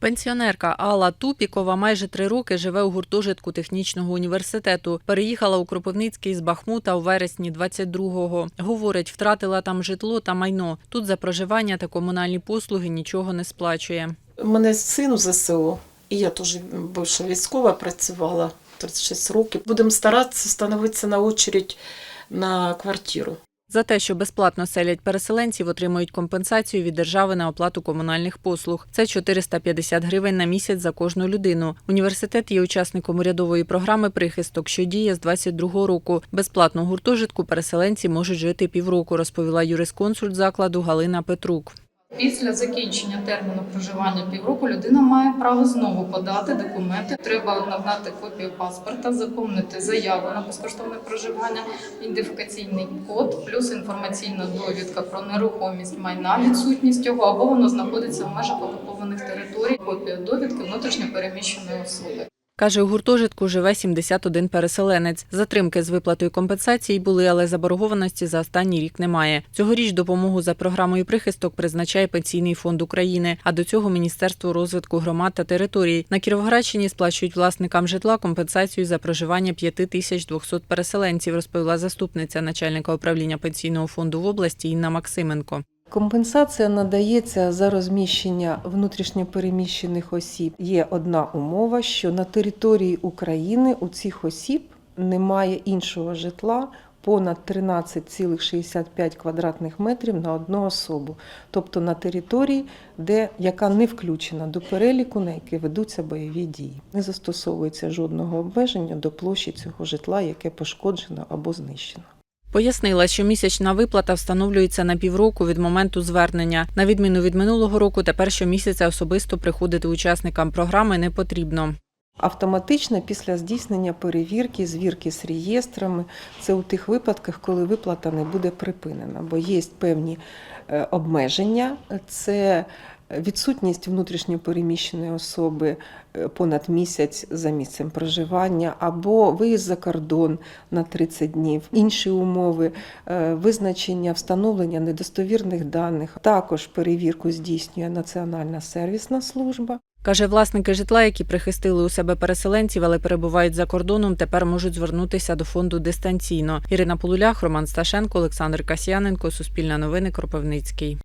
Пенсіонерка Алла Тупікова майже три роки живе у гуртожитку технічного університету. Переїхала у Кропивницький з Бахмута у вересні 22-го. Говорить, втратила там житло та майно. Тут за проживання та комунальні послуги нічого не сплачує. У мене син у ЗСУ, і я теж бивша військова працювала 36 років. Будемо старатися становитися на очередь на квартиру. За те, що безплатно селять переселенців, отримують компенсацію від держави на оплату комунальних послуг. Це 450 гривень на місяць за кожну людину. Університет є учасником урядової програми Прихисток, що діє з 22-го року. Безплатно гуртожитку переселенці можуть жити півроку, розповіла юрисконсульт закладу Галина Петрук. Після закінчення терміну проживання півроку людина має право знову подати документи. Треба надати копію паспорта, заповнити заяву на безкоштовне проживання, ідентифікаційний код, плюс інформаційна довідка про нерухомість майна, відсутність його або воно знаходиться в межах окупованих територій. Копію довідки внутрішньо переміщеної особи. Каже, у гуртожитку живе 71 переселенець. Затримки з виплатою компенсації були, але заборгованості за останній рік немає. Цьогоріч допомогу за програмою прихисток призначає Пенсійний фонд України, а до цього Міністерство розвитку громад та територій. На Кіровоградщині сплачують власникам житла компенсацію за проживання 5200 переселенців, розповіла заступниця начальника управління пенсійного фонду в області Інна Максименко. Компенсація надається за розміщення внутрішньопереміщених осіб. Є одна умова, що на території України у цих осіб немає іншого житла понад 13,65 квадратних метрів на одну особу, тобто на території, де яка не включена до переліку, на який ведуться бойові дії. Не застосовується жодного обмеження до площі цього житла, яке пошкоджено або знищено. Пояснила, що місячна виплата встановлюється на півроку від моменту звернення. На відміну від минулого року, тепер щомісяця особисто приходити учасникам програми не потрібно. Автоматично після здійснення перевірки, звірки з реєстрами, це у тих випадках, коли виплата не буде припинена, бо є певні е, обмеження, це відсутність внутрішньопереміщеної особи е, понад місяць за місцем проживання, або виїзд за кордон на 30 днів, інші умови, е, визначення встановлення недостовірних даних. Також перевірку здійснює Національна сервісна служба. Каже, власники житла, які прихистили у себе переселенців, але перебувають за кордоном, тепер можуть звернутися до фонду дистанційно. Ірина Полулях, Роман Сташенко, Олександр Касьяненко, Суспільне новини, Кропивницький.